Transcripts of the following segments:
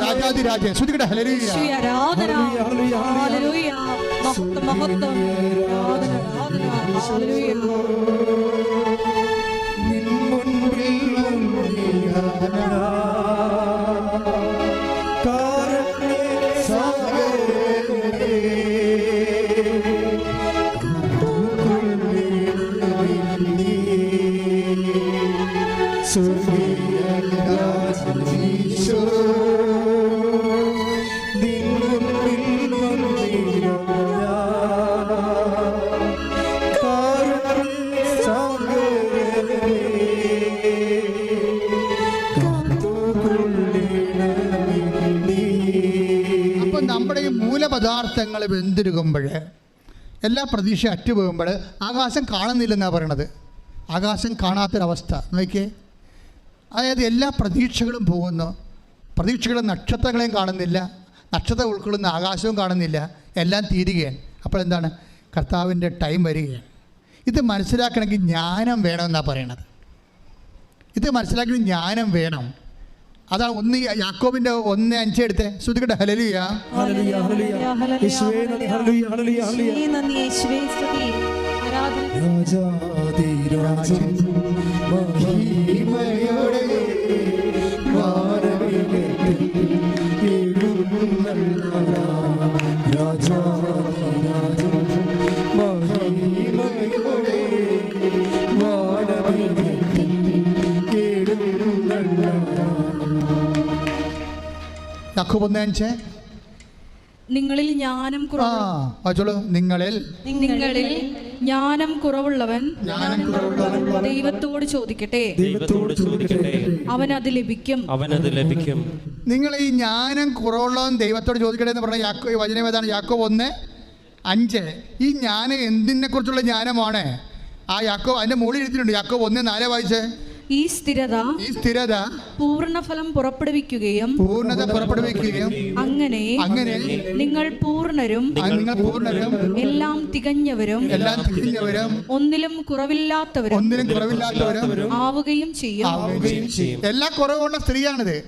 രാജാതിരാജൻ ശ്രുതികട ഹലലിയ യേശുവേ, ആരാധന ഹല്ലേലൂയ മഹത്വം മഹത്വം ആരാധന ആരാധന ഹല്ലേലൂയ മൂലപദാർത്ഥങ്ങൾ വെന്തിരുകുമ്പോൾ എല്ലാ പ്രതീക്ഷ അറ്റുപോകുമ്പോൾ ആകാശം കാണുന്നില്ലെന്നാണ് പറയണത്. ആകാശം കാണാത്തൊരവസ്ഥ. നോക്കിയേ. അതായത് എല്ലാ പ്രതീക്ഷകളും പോകുന്നു. പ്രതീക്ഷകളും നക്ഷത്രങ്ങളെയും കാണുന്നില്ല. നക്ഷത്രം ഉൾക്കൊള്ളുന്ന ആകാശവും കാണുന്നില്ല. എല്ലാം തീരുകയാണ്. അപ്പോൾ എന്താണ്? കർത്താവിന്റെ ടൈം വരികയാണ്. ഇത് മനസ്സിലാക്കണമെങ്കിൽ ജ്ഞാനം വേണമെന്നാണ് പറയണത്. ഇത് മനസ്സിലാക്കണമെങ്കിൽ ജ്ഞാനം വേണം. അതാണ് ഒന്ന് യാക്കോബിന്റെ ഒന്ന് അഞ്ച് എടുത്തേ. ശ്രുതിക്കട്ടെ ഹലലിയ രാജാതി ഹല്ലേലൂയ. യേശുവേ യാക്കോബ് ഒന്ന് അഞ്ച് നിങ്ങളിൽ ജ്ഞാനം ആ കുറവ് നിങ്ങളിൽ നിങ്ങളിൽ ജ്ഞാനം കുറവുള്ളവൻ ദൈവത്തോട് ചോദിക്കട്ടെ. ദൈവത്തോട് ചോദിക്കട്ടെ. അവൻ അത് ലഭിക്കും. അവനത് ലഭിക്കും. നിങ്ങൾ ഈ ജ്ഞാനം കുറവുള്ളവൻ ദൈവത്തോട് ചോദിക്കട്ടെ എന്ന് പറഞ്ഞ യാക്കോ വചനം ഏതാണ്? യാക്കോ ഒന്ന് അഞ്ച്. ഈ ജ്ഞാനം എന്തിനെ കുറിച്ചുള്ള ജ്ഞാനമാണ്? ആ യാക്കോ അതിന്റെ മുകളിൽ എഴുതിയിട്ടുണ്ട്. യാക്കോ ഒന്ന് നാലേ വായിച്ച്. ഈ സ്ഥിരത ഈ സ്ഥിരത പൂർണഫലം പുറപ്പെടുവിക്കുകയും പൂർണത പുറപ്പെടുവിക്കുകയും അങ്ങനെ അങ്ങനെ നിങ്ങൾ പൂർണരും നിങ്ങൾ പൂർണരും എല്ലാം തികഞ്ഞവരും എല്ലാം തികഞ്ഞവരും ഒന്നിലും കുറവില്ലാത്തവരും ഒന്നിലും കുറവില്ലാത്തവരും ആവുകയും ചെയ്യും. ആവുകയും ചെയ്യും. എല്ലാ കുറവുള്ള സ്ത്രീയാണിത്.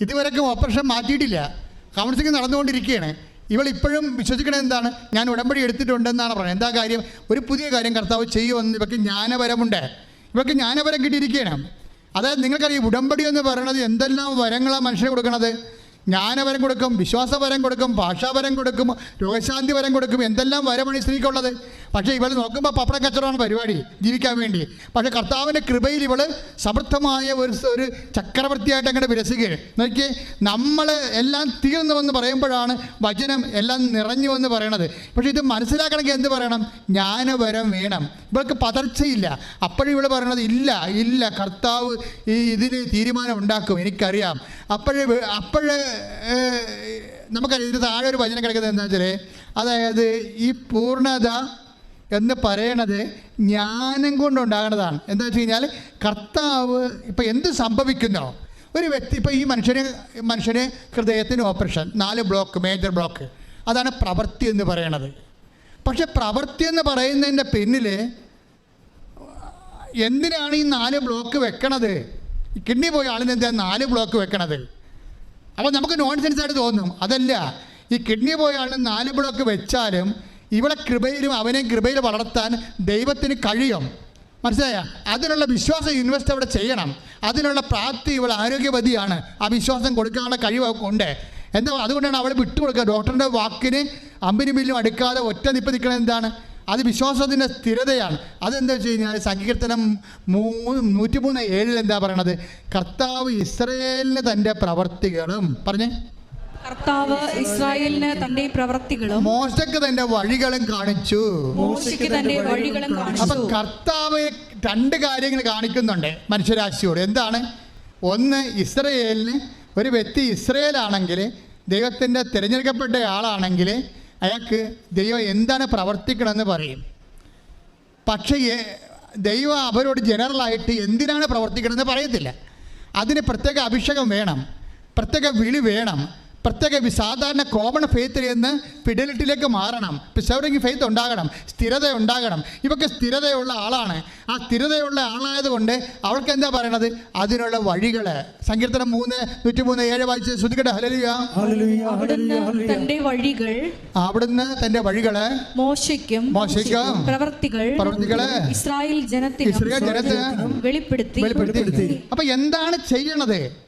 ഇതുവരെക്കും ഓപ്പറേഷൻ മാറ്റിയിട്ടില്ല. കൗൺസിലിംഗ് നടന്നുകൊണ്ടിരിക്കുകയാണ്. ഇവൾ ഇപ്പോഴും വിശ്വസിക്കണത് എന്താണ്? ഞാൻ ഉടമ്പടി എടുത്തിട്ടുണ്ടെന്നാണ് പറയുന്നത്. എന്താ കാര്യം? ഒരു പുതിയ കാര്യം കർത്താവ് ചെയ്യുമെന്ന് ഇവർക്ക് ജ്ഞാനപരമുണ്ട്. ഇവർക്ക് ജ്ഞാനപരം കിട്ടിയിരിക്കുകയാണ്. അതായത് നിങ്ങൾക്കറിയാം ഉടമ്പടി എന്ന് പറയുന്നത് എന്തെല്ലാം വരങ്ങളാണ് മനുഷ്യന് കൊടുക്കണത്? ജ്ഞാനവരം കൊടുക്കും വിശ്വാസവരം കൊടുക്കും ഭാഷാവരം കൊടുക്കും രോഗശാന്തി വരം കൊടുക്കും. എന്തെല്ലാം വരമാണ് സ്ത്രീക്കുള്ളത്? പക്ഷേ ഇവൾ നോക്കുമ്പോൾ പപ്പടം കച്ചവടമാണ് പരിപാടി ജീവിക്കാൻ വേണ്ടി. പക്ഷേ കർത്താവിന്റെ കൃപയിൽ ഇവൾ സമൃദ്ധമായ ഒരു ഒരു ചക്രവർത്തിയായിട്ട് അങ്ങോട്ട് വിരസുകയാണ് നോക്കിയേ നമ്മൾ എല്ലാം തീർന്നു എന്ന് പറയുമ്പോഴാണ് വചനം എല്ലാം നിറഞ്ഞു എന്ന് പറയണത്. പക്ഷേ ഇത് മനസ്സിലാക്കണമെങ്കിൽ എന്ത് പറയണം? ജ്ഞാനവരം വേണം. ഇവൾക്ക് പതർച്ചയില്ല. അപ്പോഴും ഇവൾ പറയണത് ഇല്ല ഇല്ല കർത്താവ് ഈ ഇതിന് തീരുമാനം ഉണ്ടാക്കും എനിക്കറിയാം. അപ്പോഴേ അപ്പോഴേ നമുക്കറിയാം ഇതിന് താഴെ ഒരു വചനം കിടക്കുന്നത് എന്താ വെച്ചാൽ അതായത് ഈ പൂർണത എന്ന് പറയണത് ജ്ഞാനം കൊണ്ടുണ്ടാകേണ്ടതാണ് എന്താ വെച്ച് കഴിഞ്ഞാൽ കർത്താവ് ഇപ്പം എന്ത് സംഭവിക്കുന്നോ? ഒരു വ്യക്തി ഇപ്പോൾ ഈ മനുഷ്യന് മനുഷ്യന് ഹൃദയത്തിന് ഓപ്പറേഷൻ നാല് ബ്ലോക്ക് മേജർ ബ്ലോക്ക്. അതാണ് പ്രവൃത്തി എന്ന് പറയണത്. പക്ഷെ പ്രവൃത്തി എന്ന് പറയുന്നതിന്റെ പിന്നിൽ എന്തിനാണ് ഈ നാല് ബ്ലോക്ക് വെക്കണത്? കിഡ്നി പോയ ആളിന് എന്താ നാല് ബ്ലോക്ക് വെക്കണത്? അപ്പോൾ നമുക്ക് നോൺസെൻസ് ആയിട്ട് തോന്നും. അതല്ല ഈ കിഡ്നി പോയാണ് നാല് വെച്ചാലും ഇവിടെ കൃപയിലും അവനെ കൃപയിൽ വളർത്താൻ ദൈവത്തിന് കഴിയും. മനസ്സിലായ? അതിനുള്ള വിശ്വാസം ഇൻവെസ്റ്റ് അവിടെ ചെയ്യണം. അതിനുള്ള പ്രാപ്തി ഇവിടെ ആരോഗ്യവതിയാണ്. ആ വിശ്വാസം കൊടുക്കാനുള്ള കഴിവ് ഉണ്ട്. എന്താ അതുകൊണ്ടാണ് അവൾ വിട്ടുകൊടുക്കുക. ഡോക്ടറിന്റെ വാക്കിന് അമ്പിനും ബില്ലും അടുക്കാതെ ഒറ്റ നിപ്പ് നിൽക്കണത് എന്താണ്? അത് വിശ്വാസത്തിന്റെ സ്ഥിരതയാണ്. അതെന്താ വെച്ച് കഴിഞ്ഞാൽ സങ്കീർത്തനം മൂന്ന് നൂറ്റിമൂന്ന് ഏഴിൽ എന്താ പറയണത്? കർത്താവ് ഇസ്രയേലിന് തന്റെ പ്രവർത്തികളും പറഞ്ഞേ. കർത്താവ് ഇസ്രായേലിന് തന്റെ പ്രവൃത്തികളും മോശക്ക് തന്റെ വഴികളും കാണിച്ചു. മോശയ്ക്ക് തന്റെ വഴികളും അപ്പൊ കാണിച്ചു കർത്താവ് രണ്ട് കാര്യങ്ങൾ കാണിക്കുന്നുണ്ട് മനുഷ്യരാശിയോട്. എന്താണ്? ഒന്ന് ഇസ്രയേലിന് ഒരു വ്യക്തി ഇസ്രയേലാണെങ്കിൽ ദൈവത്തിന്റെ തിരഞ്ഞെടുക്കപ്പെട്ട ആളാണെങ്കിൽ അയാൾക്ക് ദൈവം എന്താണ് പ്രവർത്തിക്കണമെന്ന് പറയും. പക്ഷേ ദൈവം അവരോട് ജനറലായിട്ട് എന്തിനാണ് പ്രവർത്തിക്കണമെന്ന് പറയത്തില്ല. അതിന് പ്രത്യേക അഭിഷേകം വേണം. പ്രത്യേക വിളി വേണം. പ്രത്യേക സാധാരണ കോമൺ ഫെയ്ത്തിൽ നിന്ന് ഫിഡലിറ്റിയിലേക്ക് മാറണം. പിസവറിങ് ഫെയ്ത്ത് ഉണ്ടാകണം. സ്ഥിരത ഉണ്ടാകണം. ഇവർക്ക് സ്ഥിരതയുള്ള ആളാണ്. ആ സ്ഥിരതയുള്ള ആളായതുകൊണ്ട് അവൾക്ക് എന്താ പറയണത്? അതിനുള്ള വഴികൾ സങ്കീർത്തനം മൂന്ന് നൂറ്റി മൂന്ന് ഏഴ് വായിച്ച് ശ്രദ്ധിക്കട്ടെ. ഹലലിയ ഹല്ലേലൂയ അവിടുന്ന് ഹല്ലേലൂയ ഹല്ലേലൂയ. തന്റെ വഴികൾ അവിടുന്ന് തന്റെ വഴികൾ മോശയ്ക്കും മോശയ്ക്കും പ്രവർത്തികൾ പ്രവർത്തികൾ ഇസ്രായേൽ ജനത്തിൽ ഇസ്രായേൽ ജനത്തിന് വെളിപ്പെടുത്തി. വെളിപ്പെടുത്തി. അപ്പൊ എന്താണ് ചെയ്യണത്?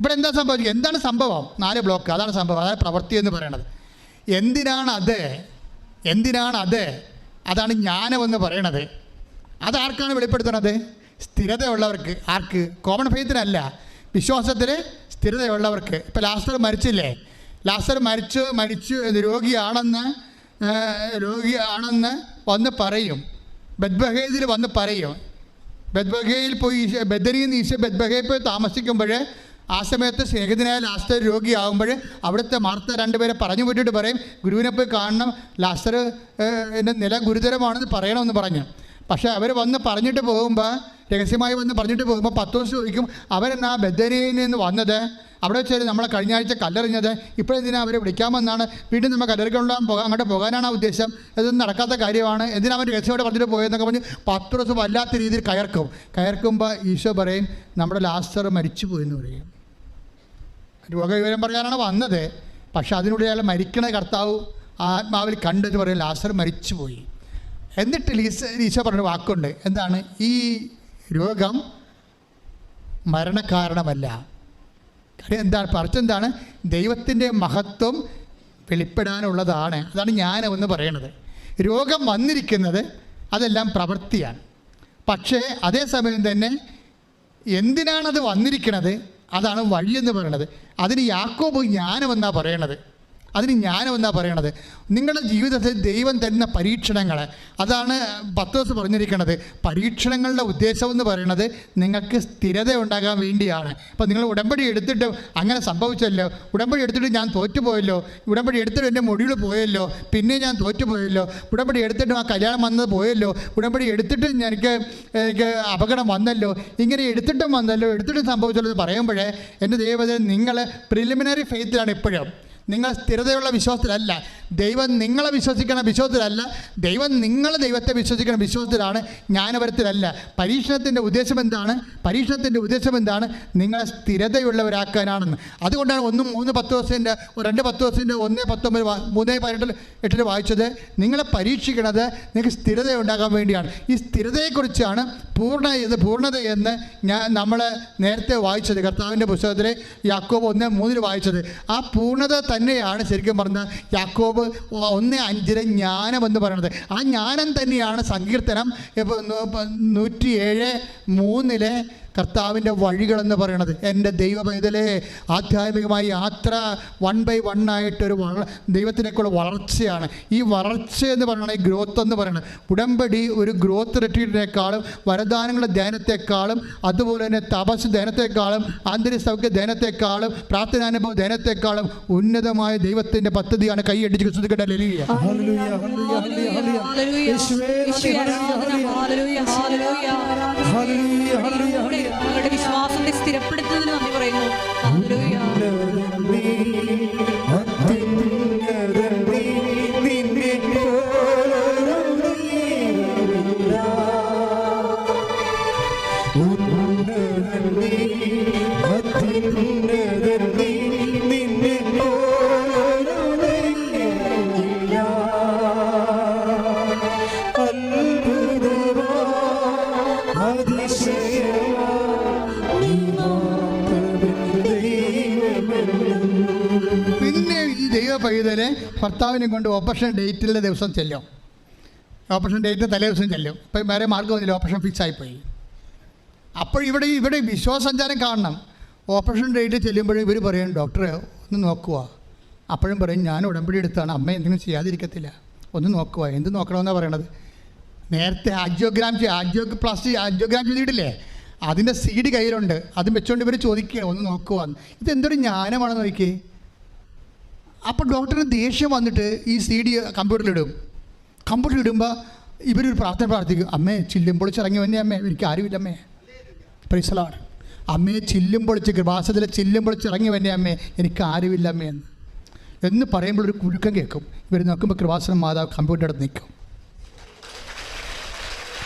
ഇവിടെ എന്താ സംഭവിക്കുക? എന്താണ് സംഭവം? നാല് ബ്ലോക്ക്. അതാണ് സംഭവം. അതാണ് പ്രവൃത്തി എന്ന് പറയണത്. എന്തിനാണ് അത്? എന്തിനാണ് അത്? അതാണ് ജ്ഞാനമെന്ന് പറയണത്. അതാർക്കാണ് വെളിപ്പെടുത്തുന്നത്? സ്ഥിരതയുള്ളവർക്ക്. ആർക്ക്? കോമൺ ഫെയ്ത്തിനല്ല വിശ്വാസത്തിൽ സ്ഥിരതയുള്ളവർക്ക്. ഇപ്പം ലാസ്റ്റർ മരിച്ചില്ലേ? ലാസ്റ്റർ മരിച്ചു മരിച്ചു രോഗിയാണെന്ന് രോഗിയാണെന്ന് വന്ന് പറയും. ബദ്ബഹേദിൽ വന്ന് പറയും. ബദ്ബഹയിൽ പോയി ബദരിയിൽ നിന്ന് ഈശോ ബദ്ബഹയിൽ പോയി താമസിക്കുമ്പോൾ ആ സമയത്ത് സ്നേഹിതനായ ലാസ്റ്റർ രോഗിയാകുമ്പോൾ അവിടുത്തെ മാർത്ത രണ്ടുപേരെ പറഞ്ഞു വിട്ടിട്ട് പറയും ഗുരുവിനെ പോയി കാണണം. ലാസ്റ്റർ എന്റെ നില ഗുരുതരമാണെന്ന് പറയണമെന്ന് പറഞ്ഞു. പക്ഷേ അവർ വന്ന് പറഞ്ഞിട്ട് പോകുമ്പോൾ രഹസ്യമായി വന്ന് പറഞ്ഞിട്ട് പോകുമ്പോൾ പത്ത് ദിവസം ചോദിക്കും അവരെന്നാ ബദരിയിൽ നിന്ന് വന്നത്? അവിടെ വെച്ച് നമ്മളെ കഴിഞ്ഞ ആഴ്ച കല്ലെറിഞ്ഞത്. ഇപ്പോഴെന്തിനാ അവരെ വിളിക്കാമെന്നാണ്. വീണ്ടും നമ്മൾ കല്ലെറിക്കൊണ്ടാൻ പോകാൻ അങ്ങോട്ട് പോകാനാണ് ഉദ്ദേശം? ഇതൊന്നും നടക്കാത്ത കാര്യമാണ്. എന്തിനാ അവൻ രഹസ്യമായിട്ട് പറഞ്ഞിട്ട് പോയെന്നൊക്കെ പറഞ്ഞ് പത്ത് ദിവസം വല്ലാത്ത രീതിയിൽ കയർക്കും. കയർക്കുമ്പോൾ ഈശോ പറയും നമ്മുടെ ലാസ്റ്റർ മരിച്ചു പോയെന്ന് പറയും. രോഗവിവരം പറയാനാണ് വന്നത്. പക്ഷെ അതിനുള്ളിൽ അയാൾ മരിക്കണ കർത്താവ് ആത്മാവിൽ കണ്ടെന്ന് പറയും ലാസർ മരിച്ചുപോയി. എന്നിട്ട് ലീസ ലീസ പറഞ്ഞ വാക്കുണ്ട്. എന്താണ്? ഈ രോഗം മരണകാരണമല്ല. കാര്യം എന്താണ്? പറിച്ചെന്താണ് ദൈവത്തിന്റെ മഹത്വം വെളിപ്പെടാനുള്ളതാണ്. അതാണ് ജ്ഞാനമെന്ന് പറയണത്. രോഗം വന്നിരിക്കുന്നത് അതെല്ലാം പ്രവൃത്തിയാണ്. പക്ഷേ അതേസമയം തന്നെ എന്തിനാണത് വന്നിരിക്കുന്നത് അതാണ് വഴിയെന്ന് പറയണത് അതിന് യാക്കോബ് ജ്ഞാനമെന്നാണ് പറയണത്? അതിന് ജ്ഞാനമെന്നാണ് പറയണത്? നിങ്ങളുടെ ജീവിതത്തിൽ ദൈവം തരുന്ന പരീക്ഷണങ്ങൾ അതാണ് പത്ത് ദിവസം പറഞ്ഞിരിക്കുന്നത് പരീക്ഷണങ്ങളുടെ ഉദ്ദേശം എന്ന് പറയുന്നത് നിങ്ങൾക്ക് സ്ഥിരത ഉണ്ടാകാൻ വേണ്ടിയാണ്. അപ്പോൾ നിങ്ങൾ ഉടമ്പടി എടുത്തിട്ട് അങ്ങനെ സംഭവിച്ചല്ലോ ഉടമ്പടി എടുത്തിട്ട് ഞാൻ തോറ്റുപോയല്ലോ ഉടമ്പടി എടുത്തിട്ട് എന്റെ മൊഴിയിൽ പോയല്ലോ പിന്നെ ഞാൻ തോറ്റുപോയല്ലോ ഉടമ്പടി എടുത്തിട്ട് ആ കല്യാണം വന്നത് പോയല്ലോ ഉടമ്പടി എടുത്തിട്ട് എനിക്ക് എനിക്ക് അപകടം വന്നല്ലോ ഇങ്ങനെ എടുത്തിട്ടും വന്നല്ലോ എടുത്തിട്ടും സംഭവിച്ചല്ലോ എന്ന് പറയുമ്പോഴേ എന്റെ ദൈവത്തിൽ നിങ്ങൾ പ്രിലിമിനറി ഫെയ്ത്തിലാണ് ഇപ്പോഴും. നിങ്ങൾ സ്ഥിരതയുള്ള വിശ്വാസത്തിലല്ല. ദൈവം നിങ്ങളെ വിശ്വസിക്കണ വിശ്വാസത്തിലല്ല. ദൈവം നിങ്ങൾ ദൈവത്തെ വിശ്വസിക്കണ വിശ്വാസത്തിലാണ് ജ്ഞാനപരത്തിലല്ല. പരീക്ഷണത്തിന്റെ ഉദ്ദേശം എന്താണ്? പരീക്ഷണത്തിന്റെ ഉദ്ദേശം എന്താണ്? നിങ്ങളെ സ്ഥിരതയുള്ളവരാക്കാനാണെന്ന്. അതുകൊണ്ടാണ് ഒന്നും മൂന്ന് പത്ത് ദിവസത്തിന്റെ രണ്ട് പത്ത് ദിവസത്തിന്റെ ഒന്ന് പത്തൊമ്പത് മൂന്ന് പതിനെട്ടിൽ എട്ടിൽ വായിച്ചത്. നിങ്ങളെ പരീക്ഷിക്കണത് നിങ്ങൾക്ക് സ്ഥിരത ഉണ്ടാകാൻ വേണ്ടിയാണ്. ഈ സ്ഥിരതയെക്കുറിച്ചാണ് പൂർണ ഇത് പൂർണത എന്ന് ഞാൻ നമ്മൾ നേരത്തെ വായിച്ചത്. കർത്താവിന്റെ പുസ്തകത്തിൽ യാക്കോബ് ഒന്ന് മൂന്നിൽ വായിച്ചത്. ആ പൂർണത തന്നെയാണ് ശരിക്കും പറഞ്ഞാൽ യാക്കോബ് ഒന്ന് അഞ്ചിലെ ജ്ഞാനം എന്ന് പറയുന്നത്. ആ ജ്ഞാനം തന്നെയാണ് സങ്കീർത്തനം ഇപ്പോൾ നൂറ്റി ഏഴ് മൂന്നിലെ കർത്താവിന്റെ വഴികളെന്ന് പറയണത്. എന്റെ ദൈവ പൈതലെ ആധ്യാത്മികമായി യാത്ര വൺ ബൈ വൺ ആയിട്ടൊരു വള ദൈവത്തിനേക്കുള്ള വളർച്ചയാണ്. ഈ വളർച്ച എന്ന് പറയണത് ഈ ഗ്രോത്ത് എന്ന് പറയുന്നത് ഉടമ്പടി ഒരു ഗ്രോത്ത് റിട്രീറ്റിനേക്കാളും വരദാനങ്ങളുടെ ധ്യാനത്തെക്കാളും അതുപോലെ തന്നെ തപസ് ധ്യാനത്തെക്കാളും ആന്തരിക സൗഖ്യ ധ്യാനത്തെക്കാളും പ്രാർത്ഥനാനുഭവ ധ്യാനത്തെക്കാളും ഉന്നതമായ ദൈവത്തിന്റെ പദ്ധതിയാണ് കൈയടിച്ച് ശ്രദ്ധിക്കേണ്ട ലലിയ ഞങ്ങളുടെ വിശ്വാസത്തെ സ്ഥിരപ്പെടുത്തുന്നതിന് നന്ദി പറയുന്നു. പൈതൽ ഭർത്താവിനെ കൊണ്ട് ഓപ്പറേഷൻ ഡേറ്റിലെ ദിവസം ചെല്ലും. ഓപ്പറേഷൻ ഡേറ്റ് തലേ ദിവസം ചെല്ലും. ഇപ്പം വേറെ വന്നില്ല ഓപ്പറേഷൻ ഫിക്സ് ആയിപ്പോയി. അപ്പോൾ ഇവിടെ ഇവിടെ വിശ്വാസഞ്ചാരം കാണണം. ഓപ്പറേഷൻ ഡേറ്റ് ചെല്ലുമ്പോഴും ഇവർ പറയും ഡോക്ടറെ ഒന്ന് നോക്കുക അപ്പോഴും പറയും ഞാൻ ഉടമ്പടി എടുത്താണ്. അമ്മ എന്തെങ്കിലും ചെയ്യാതിരിക്കത്തില്ല. ഒന്ന് നോക്കുക എന്ത് നോക്കണമെന്നാണ് പറയണത്? നേരത്തെ ആജിയോഗ്രാം ആജിയോ പ്ലാസ്റ്റി ആജിയോഗ്രാം ചെയ്തിട്ടില്ലേ അതിന്റെ സീഡ് കയ്യിലുണ്ട്. അത് വെച്ചുകൊണ്ട് ഇവർ ചോദിക്കുക ഒന്ന് നോക്കുക ഇതെന്തൊരു ജ്ഞാനമാണെന്ന് നോക്കിയേ. അപ്പോൾ ഡോക്ടറിന് ദേഷ്യം വന്നിട്ട് ഈ സി ഡി കമ്പ്യൂട്ടറിലിടും. കമ്പ്യൂട്ടറിൽ ഇടുമ്പോൾ ഇവരൊരു പ്രാർത്ഥന പ്രാർത്ഥിക്കും അമ്മേ ചില്ലും പൊളിച്ചിറങ്ങി വന്നേ അമ്മേ എനിക്ക് ആരുമില്ല അമ്മേ. പ്രൈസലാണ് അമ്മയെ ചില്ലും പൊളിച്ച് കൃപാസത്തിലെ ചില്ലും പൊളിച്ച് ഇറങ്ങി വന്നേ അമ്മേ എനിക്ക് ആരുമില്ല അമ്മേ. എന്ന് പറയുമ്പോൾ ഒരു കുരുക്കം കേൾക്കും. ഇവർ നോക്കുമ്പോൾ കൃപാസനം മാതാവ് കമ്പ്യൂട്ടർ അടുത്ത് നിൽക്കും ഹല്ലേലൂയ, ഹല്ലേലൂയ. യേശുവേ, ആരാധന.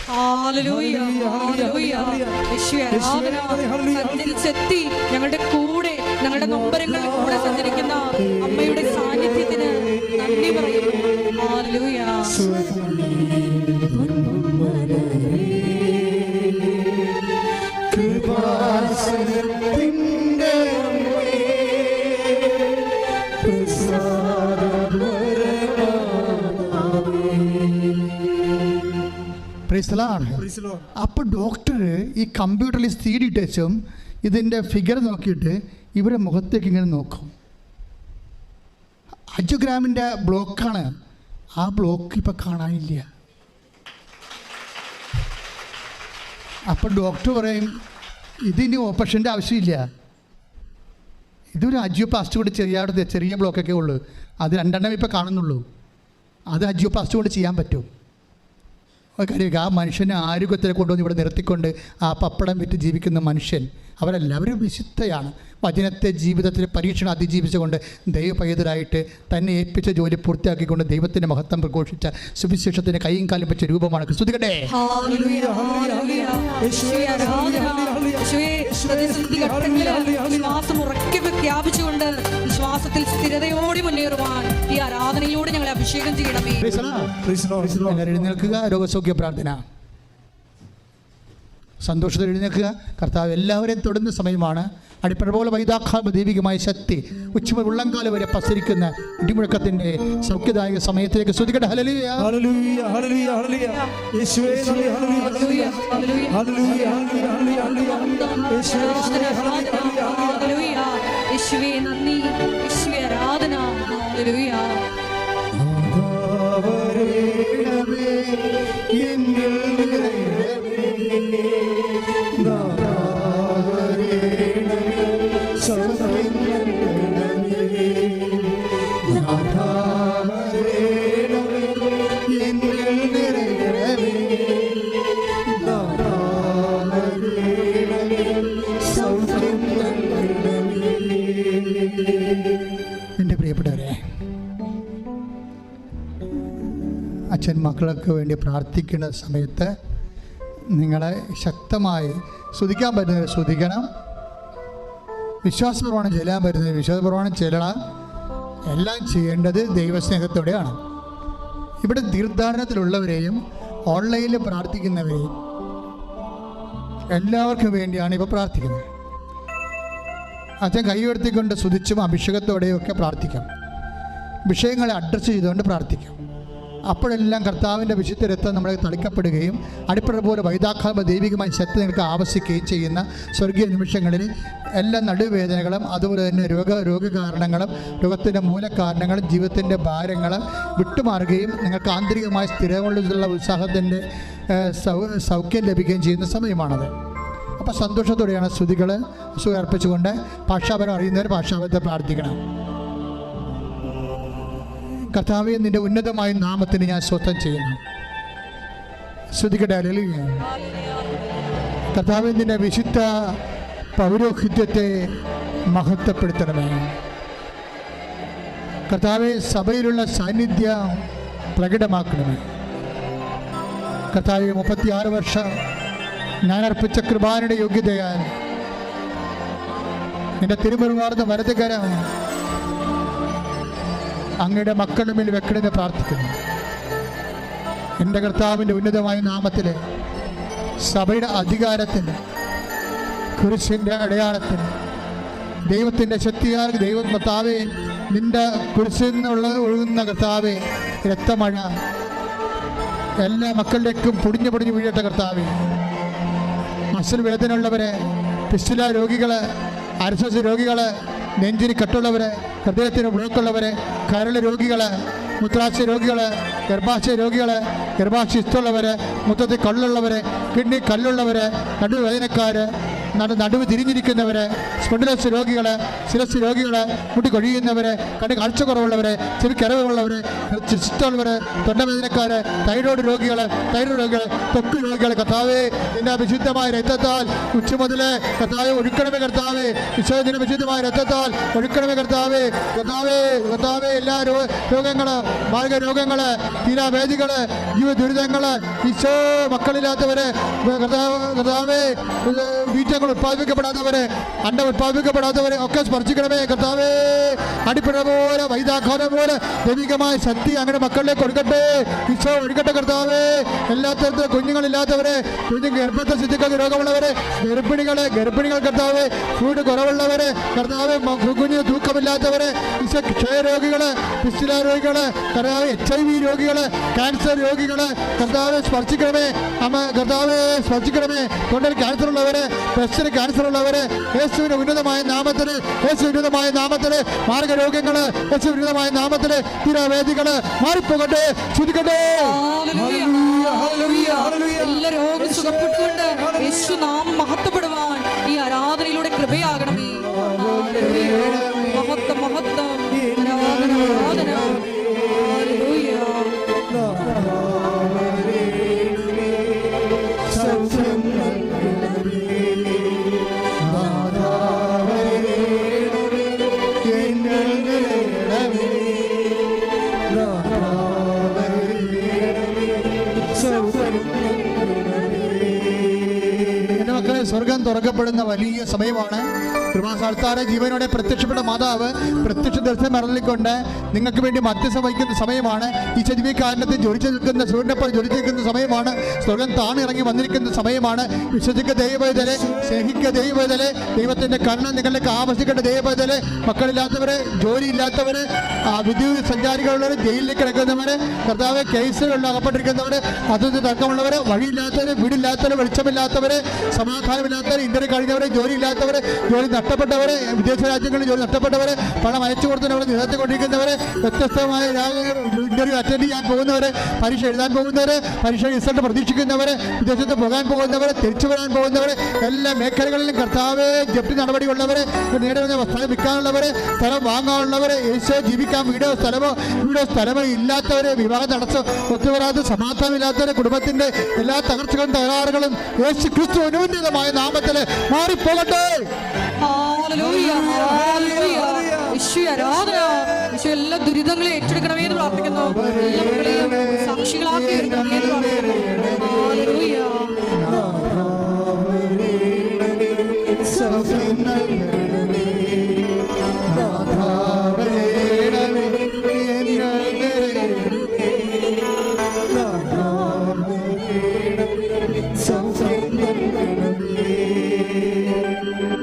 സഞ്ചരിച്ചെത്തി. ഞങ്ങളുടെ കൂടെ ഞങ്ങളുടെ നൊമ്പരങ്ങളിൽ കൂടെ സഞ്ചരിക്കുന്ന അമ്മയുടെ സാന്നിധ്യത്തിന് നന്ദി പറയുന്നു. കമ്പ്യൂട്ടറിൽ സി ഡി ടച്ചും ഇതിന്റെ ഫിഗർ നോക്കിയിട്ട് ഇവരെ മുഖത്തേക്ക് ഇങ്ങനെ നോക്കും. അജുഗ്രാമിന്റെ ബ്ലോക്കാണ്. ആ ബ്ലോക്ക് ഇപ്പം കാണാനില്ല. അപ്പോൾ ഡോക്ടർ പറയും ഇതിന് ഓപ്പറേഷന്റെ ആവശ്യമില്ല. ഇതൊരു അജിയോപ്ലാസ്റ്റ് കൊണ്ട് ചെറിയ ചെറിയ ബ്ലോക്കൊക്കെ ഉള്ളൂ. അത് രണ്ടെണ്ണം ഇപ്പോൾ കാണുന്നുള്ളൂ. അത് അജിയോപ്ലാസ്റ്റ് കൊണ്ട് ചെയ്യാൻ പറ്റും. ആ മനുഷ്യനെ ആരോഗ്യത്തിൽ കൊണ്ടുവന്ന് ഇവിടെ നിർത്തിക്കൊണ്ട് ആ പപ്പടം വിറ്റ് ജീവിക്കുന്ന മനുഷ്യൻ അവരെല്ലാവരും വിശുദ്ധയാണ്. വചനത്തെ ജീവിതത്തിൽ പരീക്ഷണം അതിജീവിച്ചുകൊണ്ട് ദൈവപൈതരായിട്ട് തന്നെ ഏൽപ്പിച്ച ജോലി പൂർത്തിയാക്കിക്കൊണ്ട് ദൈവത്തിന്റെ മഹത്വം പ്രഘോഷിച്ച സുവിശേഷത്തിന് കൈയും കാലും വെച്ച രൂപമാണ് ശ്രുതികട്ടെ പ്രഖ്യാപിച്ചുകൊണ്ട് വിശ്വാസത്തിൽ സ്ഥിരതയോടെ മുന്നേറുവാൻ ഈ ആരാധനയിലൂടെ ഞങ്ങളെ അഭിഷേകം ചെയ്യണമേ. എഴുന്നേൽക്കുക. രോഗസൗഖ്യ പ്രാർത്ഥന. സന്തോഷത്തിൽ എഴുന്നേൽക്കുക. കർത്താവ് എല്ലാവരെയും തൊടുന്ന സമയമാണ്. അടിപ്പഴ പോലെ വൈതാഖാമ ദൈവികമായ ശക്തി ഉച്ചമ ഉള്ളംകാല വരെ പസരിക്കുന്ന ഇടിമുഴക്കത്തിന്റെ സൗഖ്യദായക സമയത്തിലേക്ക് ശ്രദ്ധിക്കട്ടെ ഹലലിയ മക്കൾക്ക് വേണ്ടി പ്രാർത്ഥിക്കുന്ന സമയത്ത് നിങ്ങളെ ശക്തമായി സ്തുതിക്കാൻ പറ്റുന്നവർ സ്തുതിക്കണം. വിശ്വാസപ്രമാണം ചെല്ലാൻ പറ്റുന്നത് വിശ്വാസപ്രമാണം ചെല്ലണം. എല്ലാം ചെയ്യേണ്ടത് ദൈവസ്നേഹത്തോടെയാണ്. ഇവിടെ തീർത്ഥാടനത്തിലുള്ളവരെയും ഓൺലൈനിൽ പ്രാർത്ഥിക്കുന്നവരെയും എല്ലാവർക്കും വേണ്ടിയാണ് ഇപ്പോൾ പ്രാർത്ഥിക്കുന്നത്. അച്ഛൻ കൈ ഉയർത്തിക്കൊണ്ട് സ്തുതിച്ചും അഭിഷേകത്തോടെയും ഒക്കെ പ്രാർത്ഥിക്കാം. വിഷയങ്ങളെ അഡ്രസ്സ് ചെയ്തുകൊണ്ട് പ്രാർത്ഥിക്കാം. അപ്പോഴെല്ലാം കർത്താവിന്റെ വിശുദ്ധ രക്തം നമ്മളെ തളിക്കപ്പെടുകയും അടിപ്പറ പോലെ വൈതാഖാമ ദൈവികമായ ശക്തി നിങ്ങൾക്ക് ആവശ്യിക്കുകയും ചെയ്യുന്ന സ്വർഗീയ നിമിഷങ്ങളിൽ എല്ലാ നടുവേദനകളും അതുപോലെ തന്നെ രോഗ രോഗകാരണങ്ങളും രോഗത്തിന്റെ മൂലകാരണങ്ങളും ജീവിതത്തിന്റെ ഭാരങ്ങളും വിട്ടുമാറുകയും നിങ്ങൾക്ക് ആന്തരികമായ സ്ഥിരമുള്ള ഉത്സാഹത്തിന്റെ സൗഖ്യം ലഭിക്കുകയും ചെയ്യുന്ന സമയമാണത്. അപ്പോൾ സന്തോഷത്തോടെയാണ് ശ്രുതികൾ സുഖർപ്പിച്ചുകൊണ്ട് ഭാഷാപരം അറിയുന്നവർ ഭാഷാപരത്തെ പ്രാർത്ഥിക്കണം. കർത്താവെ നിന്റെ ഉന്നതമായ നാമത്തിന് ഞാൻ സ്വത്തം ചെയ്യുന്നു. ശ്രദ്ധിക്കട്ടെ ഹല്ലേലൂയ. കർത്താവെ നിന്റെ വിശുദ്ധ പൗരോഹിത്യത്തെ മഹത്വപ്പെടുത്തണമേ. കർത്താവെ സഭയിലുള്ള സാന്നിധ്യം പ്രകടമാക്കണമേ. കർത്താവെ മുപ്പത്തിയാറ് വർഷം ഞാൻ അർപ്പിച്ച കൃപാനയുടെ യോഗ്യതയാൽ നിന്റെ തിരുമുറുമാർന്ന വലതുകരം അങ്ങയുടെ മക്കളുടെ മേൽ വെക്കണമെന്ന് പ്രാർത്ഥിക്കുന്നു. എന്റെ കർത്താവിന്റെ ഉന്നതമായ നാമത്തിൽ സഭയുടെ അധികാരത്തിന് കുരിശിന്റെ അടയാളത്തിന് ദൈവത്തിന്റെ ശക്തിയാൽ ദൈവം കർത്താവെ നിന്റെ കുരിശിൽ നിന്നുള്ള ഒഴുകുന്ന കർത്താവെ രക്തമഴ എല്ലാ മക്കളിലേക്കും പൊടിഞ്ഞു പൊടിഞ്ഞു വീഴട്ടെ കർത്താവെ. മസിൽ വേദനയുള്ളവരെ പിസ്റ്റുല രോഗികൾ അരസസ് രോഗികൾ നെഞ്ചിന് കെട്ടുള്ളവർ ഹൃദയത്തിന് ബ്ലോക്കുള്ളവർ കരൾ രോഗികളെ മുത്രാശയ രോഗികളെ ഗർഭാശയ രോഗികളെ ഗർഭാശയ ഇഷ്ടമുള്ളവരെ മുത്തത്തിൽ കള്ളുള്ളവർ കിഡ്നി കല്ലുള്ളവർ നടുവേദനക്കാർ നട നടുവ് തിരിഞ്ഞിരിക്കുന്നവര് സ്പെഡിലസ് രോഗികൾ ശിരസ് രോഗികൾ മുട്ടി കൊഴിയുന്നവര് കണ്ണ് കാഴ്ചക്കുറവുള്ളവര് ചെവി കിറവുള്ളവര് ചിഷ്ടമുള്ളവര് തൊണ്ടവേദനക്കാര് തൈറോയ്ഡ് രോഗികൾ തൈറോയ്ഡ് രോഗികൾ തൊക്ക് രോഗികൾ കർത്താവേ നിന്റെ വിശുദ്ധമായ രക്തത്താൽ ഉച്ച മുതൽ കർത്താവെ ഒഴുക്കണമേ കർത്താവേ. വിശ്വദിന വിശുദ്ധമായ രക്തത്താൽ ഒഴുക്കണമേ കർത്താവേ. കർത്താവേ കർത്താവേ എല്ലാ രോഗങ്ങൾ മാർഗ രോഗങ്ങൾ തീരാവേദികൾ ജീവ ദുരിതങ്ങൾ ഈശോ മക്കളില്ലാത്തവര് കർത്താവ് കർത്താവേ ഇത് ഉത്പാദിപ്പിക്കപ്പെടാത്തവരെ അണ്ട ഉത്പാദിപ്പിക്കപ്പെടാത്തവരെ ഒക്കെ സ്പർശിക്കണമേ കർത്താവേ. അടിപ്പിട പോലെ വൈതാഘോരം പോലെ ദൈവികമായ ശക്തി അങ്ങനെ മക്കളിലേക്ക് കൊടുക്കട്ടെ. ഈശോ ഒഴുകട്ടെ കർത്താവേ. എല്ലാ തരത്തിലും കുഞ്ഞുങ്ങളില്ലാത്തവരെ കുഞ്ഞു ഗർഭത്തെ ശുദ്ധിക്കുന്ന രോഗമുള്ളവരെ ഗർഭിണികളെ ഗർഭിണികൾ കർത്താവേ ചൂട് കുറവുള്ളവരെ കർത്താവ് കുഞ്ഞിന് തൂക്കമില്ലാത്തവരെ ഈശോ ക്ഷയരോഗികൾ പിസ്റ്റില രോഗികൾ കർത്താവ് എച്ച് ഐ വി രോഗികൾ ക്യാൻസർ രോഗികൾ കർത്താവ് സ്പർശിക്കണമേ. അമ്മ കർത്താവെ സ്പർശിക്കണമേ. തൊണ്ടയിൽ ക്യാൻസർ ഉള്ളവരെ ബ്രസ്റ്റിന് ക്യാൻസർ ഉള്ളവരെ യേശുവിന്റെ ഉന്നതമായ നാമത്തിൽ യേശു ഉന്നതമായ നാമത്തിൽ മാർഗരോഗ്യങ്ങൾ യേശു ഉന്നതമായ നാമത്തിൽ തീരാവേദികൾ മാറിപ്പോകട്ടെ ചുരുക്കട്ടെ ഹല്ലേലൂയ, ഹല്ലേലൂയ. എല്ലാ രോഗം സുഖപ്പെട്ടുകൊണ്ട് യേശു മഹത്വപ്പെടുവാൻ ഈ ആരാധനയിലൂടെ കൃപയാകണമേ. തുറക്കപ്പെടുന്ന വലിയ സമയമാണ്. കൃപാസാൽത്താറെ ജീവനോടെ പ്രത്യക്ഷപ്പെട്ട മാതാവ് പ്രത്യക്ഷ ദർശനം മറലിക്കൊണ്ട് നിങ്ങൾക്ക് വേണ്ടി മധ്യസ്ഥം വഹിക്കുന്ന സമയമാണ്. ഈ ചതിവി കാരണത്തിൽ ജ്വലിച്ചു നിൽക്കുന്ന സൂര്യനപ്പോൾ ജ്വലിച്ചു നിൽക്കുന്ന സമയമാണ്. സ്വർഗം താണിറങ്ങി വന്നിരിക്കുന്ന സമയമാണ്. വിശ്വസിക്ക ദൈവവേദലെ സ്നേഹിക്ക ദൈവവേദലെ ദൈവത്തിന്റെ കണ്ണ് നിങ്ങളിലേക്ക് ആവശ്യിക്കേണ്ട ദൈവവേദലെ മക്കളില്ലാത്തവരെ ജോലിയില്ലാത്തവര് വിദ്യുത് സഞ്ചാരികളുള്ളവർ ജയിലിൽ കിടക്കുന്നവര് കർത്താവ് കേസുകളിൽ അകപ്പെട്ടിരിക്കുന്നവര് അതിന് തർക്കമുള്ളവര് വഴിയില്ലാത്തവര് വീടില്ലാത്തവര് വെളിച്ചമില്ലാത്തവര് സമാധാനമില്ലാത്തവര് ഇന്റർവ്യൂ കഴിഞ്ഞവര് ജോലി ഇല്ലാത്തവര് ജോലി നഷ്ടപ്പെട്ടവര് വിദേശ രാജ്യങ്ങളിൽ ജോലി നഷ്ടപ്പെട്ടവര് പണം അയച്ചു കൊടുത്തവരെ നിലനിർത്തിക്കൊണ്ടിരിക്കുന്നവര് വ്യത്യസ്തമായ ഇന്റർവ്യൂ അറ്റൻഡ് ചെയ്യാൻ പോകുന്നവര് പരീക്ഷ എഴുതാൻ പോകുന്നവര് പരീക്ഷ റിസൾട്ട് പ്രതീക്ഷിക്കുന്നവര് വിദേശത്ത് പോകാൻ പോകുന്നവര് തിരിച്ചു വരാൻ പോകുന്നവര് എല്ലാ മേഖലകളിലും കർത്താവ് ജപ്തി നടപടിയുള്ളവര് നേടുന്ന വസ്ത്രം വിൽക്കാനുള്ളവര് സ്ഥലം വാങ്ങാനുള്ളവര് യേശോ ജീവിക്കാൻ വീടോ സ്ഥലമോ വീടോ സ്ഥലമോ ഇല്ലാത്തവരെ വിവാഹം തടസ്സം ഒത്തുവരാത്ത സമാധാനമില്ലാത്തവരെ കുടുംബത്തിന്റെ എല്ലാ തകർച്ചകളും തകരാറുകളും യേശു ക്രിസ്തു അനുന്നതമായ നാമത്തിൽ മാറിപ്പോകട്ടെ എല്ലാ ദുരിതങ്ങളെ ഏറ്റെടുക്കണമേ എന്ന് പ്രാർത്ഥിക്കുന്നു. സാക്ഷികളാക്കി എടുക്കണമേ എന്ന് പ്രാർത്ഥിക്കുന്നു.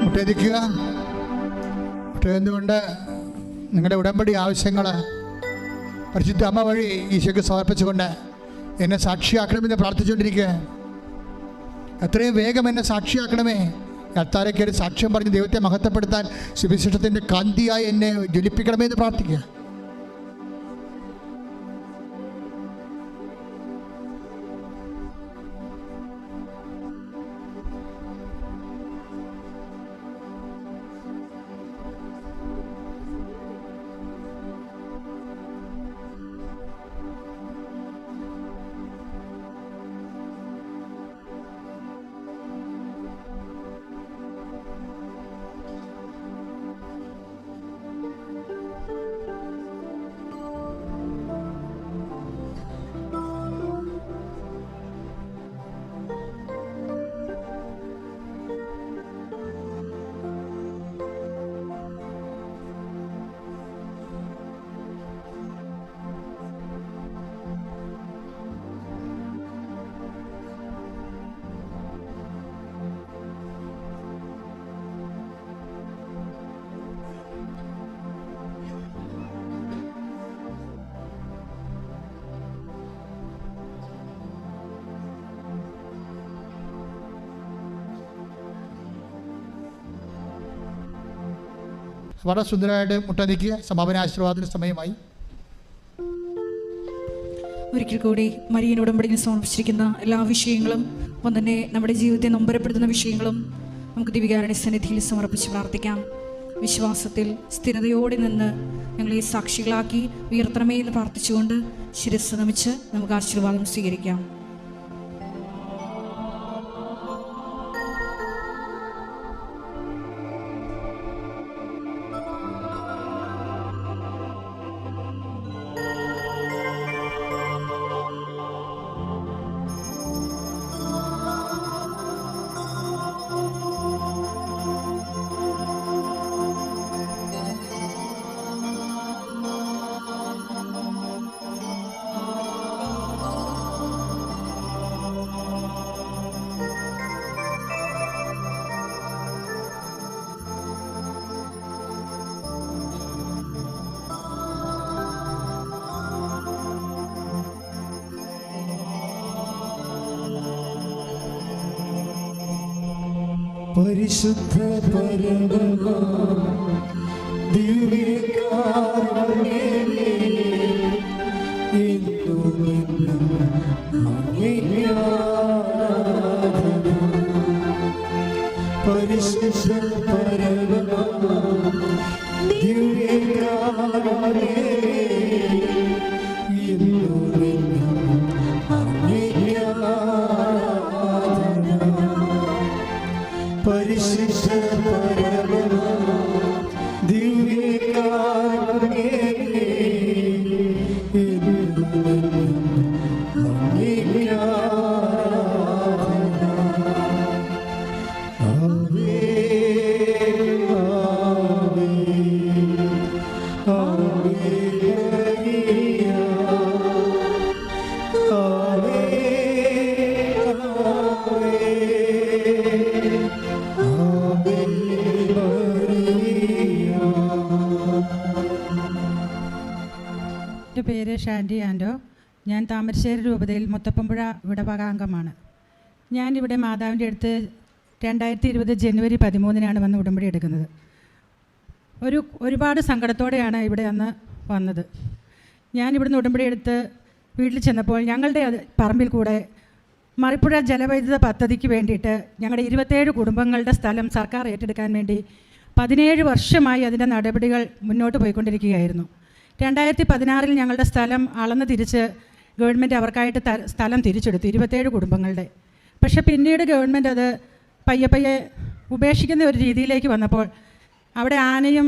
മുട്ടേദിക്കുക മുട്ടേന്നുകൊണ്ട് നിങ്ങളുടെ ഉടമ്പടി ആവശ്യങ്ങൾ പരിശുദ്ധ അമ്മ വഴി ഈശോയ്ക്ക് സമർപ്പിച്ചുകൊണ്ട് എന്നെ സാക്ഷിയാക്കണമെന്ന് പ്രാർത്ഥിച്ചുകൊണ്ടിരിക്കുക. എത്രയും വേഗം എന്നെ സാക്ഷിയാക്കണമേ. അത്താരയ്ക്ക് ഒരു സാക്ഷ്യം പറഞ്ഞ് ദൈവത്തെ മഹത്വപ്പെടുത്താൻ സുവിശേഷത്തിന്റെ കാന്തിയായി എന്നെ ജ്വലിപ്പിക്കണമേ എന്ന് പ്രാർത്ഥിക്കുക. വളരെ സുന്ദരമായിട്ട് മുട്ടനിക്കുക സമാപനാശീർവാദത്തിന് സമയമായി. ഒരിക്കൽ കൂടി മരിയൻ ഉടമ്പടിയിൽ സമർപ്പിച്ചിരിക്കുന്ന എല്ലാ വിഷയങ്ങളും ഒപ്പം തന്നെ നമ്മുടെ ജീവിതത്തെ നൊമ്പരപ്പെടുത്തുന്ന വിഷയങ്ങളും നമുക്ക് ദിവികാരണി സന്നിധിയിൽ സമർപ്പിച്ച് പ്രാർത്ഥിക്കാം. വിശ്വാസത്തിൽ സ്ഥിരതയോടെ നിന്ന് ഞങ്ങളെ സാക്ഷികളാക്കി ഉയർത്തണമേ എന്ന് പ്രാർത്ഥിച്ചുകൊണ്ട് ശിരസ് നമിച്ച് നമുക്ക് ആശീർവാദം സ്വീകരിക്കാം. പരിശുദ്ധ പരമ ദിവ്യകാരുണ്യമേ, ഞാനിവിടെ മാതാവിന്റെ അടുത്ത് രണ്ടായിരത്തി ഇരുപത് ജനുവരി പതിമൂന്നിനാണ് വന്ന് ഉടമ്പടി എടുക്കുന്നത്. ഒരു ഒരുപാട് സങ്കടത്തോടെയാണ് ഇവിടെ അന്ന് വന്നത്. ഞാനിവിടുന്ന് ഉടമ്പടി എടുത്ത് വീട്ടിൽ ചെന്നപ്പോൾ ഞങ്ങളുടെ പറമ്പിൽ കൂടെ മറിപ്പുഴ ജലവൈദ്യുത പദ്ധതിക്ക് വേണ്ടിയിട്ട് ഞങ്ങളുടെ ഇരുപത്തേഴ് കുടുംബങ്ങളുടെ സ്ഥലം സർക്കാർ ഏറ്റെടുക്കാൻ വേണ്ടി പതിനേഴ് വർഷമായി അതിന്റെ നടപടികൾ മുന്നോട്ട് പോയിക്കൊണ്ടിരിക്കുകയായിരുന്നു. രണ്ടായിരത്തി പതിനാറിൽ ഞങ്ങളുടെ സ്ഥലം അളന്ന് തിരിച്ച് ഗവൺമെന്റ് അവർക്കായിട്ട് സ്ഥലം തിരിച്ചെടുത്തു ഇരുപത്തേഴ് കുടുംബങ്ങളുടെ. പക്ഷേ പിന്നീട് ഗവൺമെന്റ് അത് പയ്യെ പയ്യെ ഉപേക്ഷിക്കുന്ന ഒരു രീതിയിലേക്ക് വന്നപ്പോൾ അവിടെ ആനയും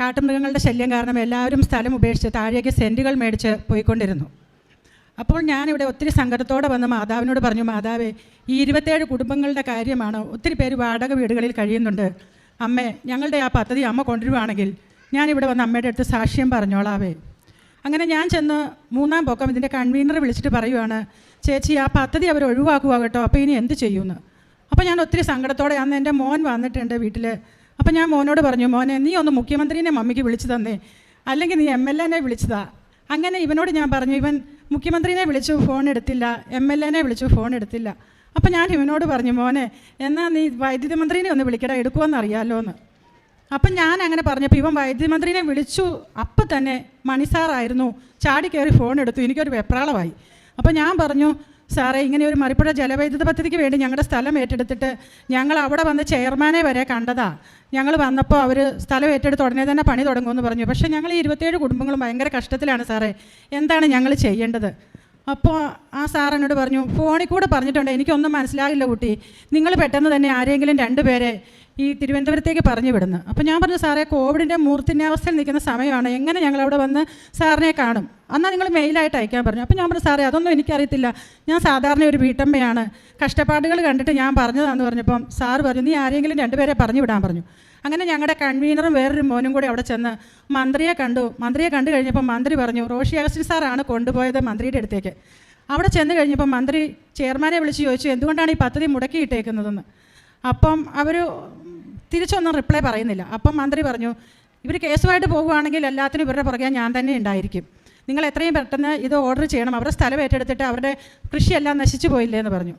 കാട്ടുമൃഗങ്ങളുടെ ശല്യം കാരണം എല്ലാവരും സ്ഥലം ഉപേക്ഷിച്ച് താഴേക്ക് സെന്റുകൾ മേടിച്ച് പോയിക്കൊണ്ടിരുന്നു. അപ്പോൾ ഞാനിവിടെ ഒത്തിരി സങ്കടത്തോടെ വന്ന് മാതാവിനോട് പറഞ്ഞു മാതാവേ ഈ ഇരുപത്തേഴ് കുടുംബങ്ങളുടെ കാര്യമാണ് ഒത്തിരി പേര് വാടക വീടുകളിൽ കഴിയുന്നുണ്ട്. അമ്മേ ഞങ്ങളുടെ ആ പദ്ധതി അമ്മ കൊണ്ടുവരുവാണെങ്കിൽ ഞാനിവിടെ വന്ന് അമ്മയുടെ അടുത്ത് സാക്ഷ്യം പറഞ്ഞോളാവേ. അങ്ങനെ ഞാൻ ചെന്ന് മൂന്നാം പൊക്കം ഇതിന്റെ കൺവീനർ വിളിച്ചിട്ട് പറയുവാണ് ചേച്ചി ആ പദ്ധതി അവർ ഒഴിവാക്കുക കേട്ടോ. അപ്പോൾ ഇനി എന്ത് ചെയ്യുമെന്ന് അപ്പോൾ ഞാൻ ഒത്തിരി സങ്കടത്തോടെ അന്ന് എന്റെ മോൻ വന്നിട്ടുണ്ട് വീട്ടിൽ അപ്പോൾ ഞാൻ മോനോട് പറഞ്ഞു മോനെ നീ ഒന്ന് മുഖ്യമന്ത്രിനെ മമ്മിക്ക് വിളിച്ചു തന്നേ. അല്ലെങ്കിൽ നീ എം എൽ എനെ വിളിച്ചതാ. അങ്ങനെ ഇവനോട് ഞാൻ പറഞ്ഞു ഇവൻ മുഖ്യമന്ത്രിനെ വിളിച്ചു ഫോൺ എടുത്തില്ല. എം എൽ എനെ വിളിച്ചു ഫോൺ എടുത്തില്ല. അപ്പോൾ ഞാൻ ഇവനോട് പറഞ്ഞു മോനെ എന്നാൽ നീ വൈദ്യുതി മന്ത്രിനെ ഒന്ന് വിളിക്കടാ എടുക്കുമെന്ന് അറിയാമല്ലോ എന്ന് അപ്പം ഞാൻ അങ്ങനെ പറഞ്ഞപ്പോൾ ഇവൻ വൈദ്യുതി മന്ത്രിനെ വിളിച്ചു. അപ്പം തന്നെ മണിസാറായിരുന്നു ചാടി കയറി ഫോൺ എടുത്തു. എനിക്കൊരു വെപ്രാളമായി. അപ്പോൾ ഞാൻ പറഞ്ഞു സാറേ ഇങ്ങനെ ഒരു മറിപ്പുഴ ജലവൈദ്യുത പദ്ധതിക്ക് വേണ്ടി ഞങ്ങളുടെ സ്ഥലം ഏറ്റെടുത്തിട്ട് ഞങ്ങൾ അവിടെ വന്ന് ചെയർമാനെ വരെ കണ്ടതാ. ഞങ്ങൾ വന്നപ്പോൾ അവർ സ്ഥലം ഏറ്റെടുത്ത് ഉടനെ തന്നെ പണി തുടങ്ങുമെന്ന് പറഞ്ഞു. പക്ഷേ ഞങ്ങൾ ഈ ഇരുപത്തേഴ് കുടുംബങ്ങളും ഭയങ്കര കഷ്ടത്തിലാണ് സാറേ. എന്താണ് ഞങ്ങൾ ചെയ്യേണ്ടത്? അപ്പോൾ ആ സാർ എന്നോട് പറഞ്ഞു ഫോണിൽ കൂടെ പറഞ്ഞിട്ടുണ്ട്. എനിക്കൊന്നും മനസ്സിലാകില്ല കുട്ടി. നിങ്ങൾ പെട്ടെന്ന് തന്നെ ആരെങ്കിലും രണ്ടുപേരെ ഈ തിരുവനന്തപുരത്തേക്ക് പറഞ്ഞു വിടുന്നു. അപ്പോൾ ഞാൻ പറഞ്ഞു സാറേ കോവിഡിന്റെ മൂർത്തിന്യാവസ്ഥയിൽ നിൽക്കുന്ന സമയമാണ്. എങ്ങനെ ഞങ്ങൾ അവിടെ വന്ന് സാറിനെ കാണും? എന്നാൽ നിങ്ങൾ മെയിലായിട്ട് അയക്കാൻ പറഞ്ഞു. അപ്പോൾ ഞാൻ പറഞ്ഞു സാറേ അതൊന്നും എനിക്കറിയത്തില്ല. ഞാൻ സാധാരണ ഒരു വീട്ടമ്മയാണ്. കഷ്ടപ്പാടുകൾ കണ്ടിട്ട് ഞാൻ പറഞ്ഞതാണെന്ന് പറഞ്ഞപ്പം സാർ പറഞ്ഞു നീ ആരെങ്കിലും രണ്ടുപേരെ പറഞ്ഞു വിടാൻ പറഞ്ഞു. അങ്ങനെ ഞങ്ങളുടെ കൺവീനറും വേറൊരു മോനും കൂടി അവിടെ ചെന്ന് മന്ത്രിയെ കണ്ടു. മന്ത്രിയെ കണ്ടു കഴിഞ്ഞപ്പോൾ മന്ത്രി പറഞ്ഞു റോഷി അഗസ്റ്റിൻ സാറാണ് കൊണ്ടുപോയത് മന്ത്രിയുടെ അടുത്തേക്ക്. അവിടെ ചെന്ന് കഴിഞ്ഞപ്പോൾ മന്ത്രി ചെയർമാനെ വിളിച്ച് ചോദിച്ചു എന്തുകൊണ്ടാണ് ഈ പദ്ധതി മുടക്കിയിട്ടേക്കുന്നതെന്ന്? അപ്പം അവർ തിരിച്ചൊന്നും റിപ്ലൈ പറയുന്നില്ല. അപ്പം മന്ത്രി പറഞ്ഞു ഇവർ കേസുമായിട്ട് പോകുകയാണെങ്കിൽ എല്ലാത്തിനും ഇവരുടെ പുറകെ ഞാൻ തന്നെ ഉണ്ടായിരിക്കും. നിങ്ങൾ എത്രയും പെട്ടെന്ന് ഇത് ഓർഡർ ചെയ്യണം. അവരുടെ സ്ഥലം ഏറ്റെടുത്തിട്ട് അവരുടെ കൃഷിയെല്ലാം നശിച്ചു പോയില്ലേ എന്ന് പറഞ്ഞു.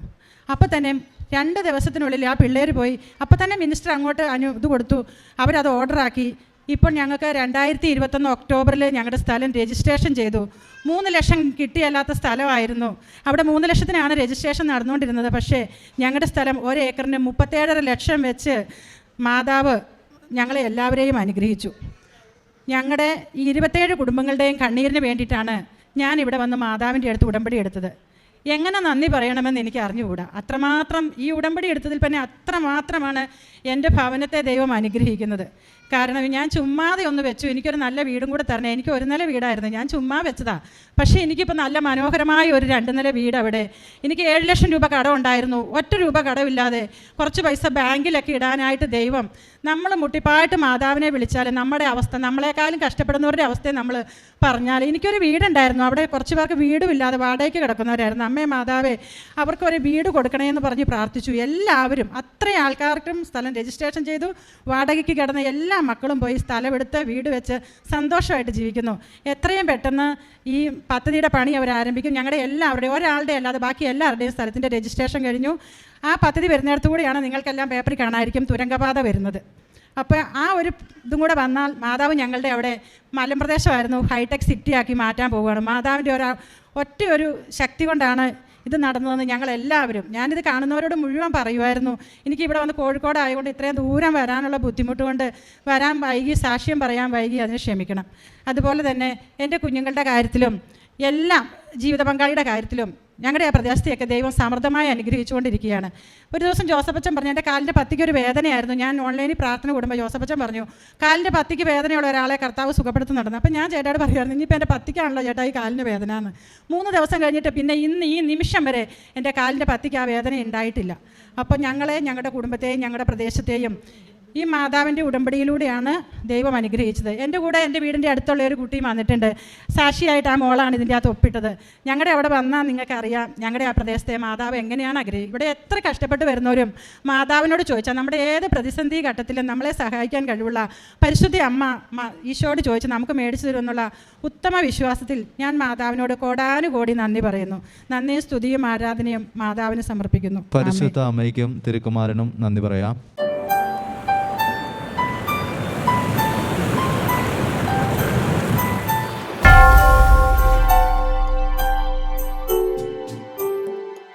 അപ്പോൾ തന്നെ രണ്ട് ദിവസത്തിനുള്ളിൽ ആ പിള്ളേർ പോയി. അപ്പോൾ തന്നെ മിനിസ്റ്റർ അങ്ങോട്ട് അനു ഇത് കൊടുത്തു. അവരത് ഓർഡറാക്കി ഇപ്പോൾ ഞങ്ങൾക്ക് രണ്ടായിരത്തി ഇരുപത്തൊന്ന് ഒക്ടോബറിൽ ഞങ്ങളുടെ സ്ഥലം രജിസ്ട്രേഷൻ ചെയ്തു. മൂന്ന് ലക്ഷം കിട്ടിയല്ലാത്ത സ്ഥലമായിരുന്നു. അവിടെ മൂന്ന് ലക്ഷത്തിനാണ് രജിസ്ട്രേഷൻ നടന്നുകൊണ്ടിരുന്നത്. പക്ഷേ ഞങ്ങളുടെ സ്ഥലം ഒരു ഏക്കറിന് മുപ്പത്തേഴര ലക്ഷം വെച്ച് മാതാവ് ഞങ്ങളെ എല്ലാവരെയും അനുഗ്രഹിച്ചു. ഞങ്ങളുടെ ഈ ഇരുപത്തേഴ് കുടുംബങ്ങളുടെയും കണ്ണീരിന് വേണ്ടിയിട്ടാണ് ഞാൻ ഇവിടെ വന്ന് മാതാവിന്റെ അടുത്ത് ഉടമ്പടി എടുത്തത്. എങ്ങനെ നന്ദി പറയണമെന്ന് എനിക്ക് അറിഞ്ഞുകൂടാ. അത്രമാത്രം ഈ ഉടമ്പടി എടുത്തതിൽ തന്നെ അത്രമാത്രമാണ് എന്റെ ഭവനത്തെ ദൈവം അനുഗ്രഹിക്കുന്നത്. കാരണം ഞാൻ ചുമ്മാതെ ഒന്ന് വെച്ചു. എനിക്കൊരു നല്ല വീടും കൂടെ തരണേ. എനിക്ക് ഒരു നില വീടായിരുന്നു. ഞാൻ ചുമ്മാ വെച്ചതാ. പക്ഷേ എനിക്കിപ്പോൾ നല്ല മനോഹരമായ ഒരു രണ്ട് നില വീട് അവിടെ. എനിക്ക് ഏഴ് ലക്ഷം രൂപ കടം ഉണ്ടായിരുന്നു. ഒറ്റ രൂപ കടമില്ലാതെ കുറച്ച് പൈസ ബാങ്കിലൊക്കെ ഇടാനായിട്ട് ദൈവം നമ്മൾ മുട്ടിപ്പായിട്ട് മാതാവിനെ വിളിച്ചാൽ നമ്മുടെ അവസ്ഥ നമ്മളെക്കാളും കഷ്ടപ്പെടുന്നവരുടെ അവസ്ഥയെ നമ്മൾ പറഞ്ഞാൽ എനിക്കൊരു വീടുണ്ടായിരുന്നു. അവിടെ കുറച്ച് പേർക്ക് വീടും ഇല്ലാതെ വാടകയ്ക്ക് കിടക്കുന്നവരായിരുന്നു. അമ്മേ മാതാവേ അവർക്കൊരു വീട് കൊടുക്കണേ എന്ന് പറഞ്ഞ് പ്രാർത്ഥിച്ചു. എല്ലാവരും അത്രയും ആൾക്കാർക്കും സ്ഥലം രജിസ്ട്രേഷൻ ചെയ്തു. വാടകയ്ക്ക് കിടന്ന എല്ലാ മക്കളും പോയി സ്ഥലമെടുത്ത് വീട് വെച്ച് സന്തോഷമായിട്ട് ജീവിക്കുന്നു. എത്രയും പെട്ടെന്ന് ഈ പദ്ധതിയുടെ പണി അവർ ആരംഭിക്കും. ഞങ്ങളുടെ എല്ലാവരുടെയും ഒരാളുടെ അല്ലാതെ ബാക്കി എല്ലാവരുടെയും സ്ഥലത്തിന്റെ രജിസ്ട്രേഷൻ കഴിഞ്ഞു. ആ പദ്ധതി വരുന്നിടത്തുകൂടിയാണ് നിങ്ങൾക്കെല്ലാം പേപ്പറിൽ കാണാമായിരിക്കും തുരങ്കപാത വരുന്നത്. അപ്പോൾ ആ ഒരു ഇതും കൂടെ വന്നാൽ മാതാവ് ഞങ്ങളുടെ അവിടെ മലമ്പ്രദേശമായിരുന്നു. ഹൈടെക് സിറ്റിയാക്കി മാറ്റാൻ പോവുകയാണ്. മാതാവിന്റെ ഒരു ഒറ്റ ഒരു ശക്തി കൊണ്ടാണ് ഇത് നടന്നതെന്ന് ഞങ്ങൾ എല്ലാവരും ഞാനിത് കാണുന്നവരോട് മുഴുവൻ പറയുമായിരുന്നു. എനിക്ക് ഇവിടെ വന്ന് കോഴിക്കോട് ആയതുകൊണ്ട് ഇത്രയും ദൂരം വരാനുള്ള ബുദ്ധിമുട്ട് കൊണ്ട് വരാൻ വൈകി സാക്ഷ്യം പറയാൻ വൈകി അതിന് ക്ഷമിക്കണം. അതുപോലെ തന്നെ എന്റെ കുഞ്ഞുങ്ങളുടെ കാര്യത്തിലും എല്ലാം ജീവിത പങ്കാളിയുടെ കാര്യത്തിലും ഞങ്ങളുടെ ആ പ്രദേശത്തെയൊക്കെ ദൈവം സമൃദ്ധമായി അനുഗ്രഹിച്ചുകൊണ്ടിരിക്കുകയാണ്. ഒരു ദിവസം ജോസഫച്ചൻ പറഞ്ഞു എന്റെ കാലിന്റെ പത്തിക്ക് ഒരു വേദനയായിരുന്നു. ഞാൻ ഓൺലൈനിൽ പ്രാർത്ഥന കൂടുമ്പോൾ ജോസഫച്ചൻ പറഞ്ഞു കാലിന്റെ പത്തിക്ക് വേദനയുള്ള ഒരാളെ കർത്താവ് സുഖപ്പെടുത്തുന്നുണ്ടെന്ന്. അപ്പോൾ ഞാൻ ചേട്ടാട് പറയുമായിരുന്നു ഇനിയിപ്പോൾ എന്റെ പത്തിക്കാണല്ലോ ചേട്ടാ ഈ കാലിന് വേദന എന്ന് മൂന്ന് ദിവസം കഴിഞ്ഞിട്ട് പിന്നെ ഇന്ന് ഈ നിമിഷം വരെ എന്റെ കാലിന്റെ പത്തിക്ക് ആ വേദന ഉണ്ടായിട്ടില്ല. അപ്പോൾ ഞങ്ങളെ ഞങ്ങളുടെ കുടുംബത്തെയും ഞങ്ങളുടെ പ്രദേശത്തെയും ഈ മാതാവിന്റെ ഉടമ്പടിയിലൂടെയാണ് ദൈവം അനുഗ്രഹിച്ചത്. എന്റെ കൂടെ എന്റെ വീടിന്റെ അടുത്തുള്ള ഒരു കുട്ടിയും വന്നിട്ടുണ്ട്. സാക്ഷിയായിട്ട് ആ മോളാണ് ഇതിന്റെ അകത്ത് ഒപ്പിട്ടത്. ഞങ്ങളുടെ അവിടെ വന്നാൽ നിങ്ങൾക്കറിയാം ഞങ്ങളുടെ ആ പ്രദേശത്തെ മാതാവ് എങ്ങനെയാണ് ആഗ്രഹിക്കുക ഇവിടെ എത്ര കഷ്ടപ്പെട്ട് വരുന്നവരും മാതാവിനോട് ചോദിച്ചാൽ നമ്മുടെ ഏത് പ്രതിസന്ധി ഘട്ടത്തിലും നമ്മളെ സഹായിക്കാൻ കഴിവുള്ള പരിശുദ്ധി അമ്മ ഈശോയോട് ചോദിച്ച് നമുക്ക് മേടിച്ചു തരുമെന്നുള്ള ഉത്തമ വിശ്വാസത്തിൽ ഞാൻ മാതാവിനോട് കോടാനുകോടി നന്ദി പറയുന്നു. നന്ദിയും സ്തുതിയും ആരാധനയും മാതാവിന് സമർപ്പിക്കുന്നു. പരിശുദ്ധ അമ്മയ്ക്കും തിരുക്കുമാരനും നന്ദി പറയാം.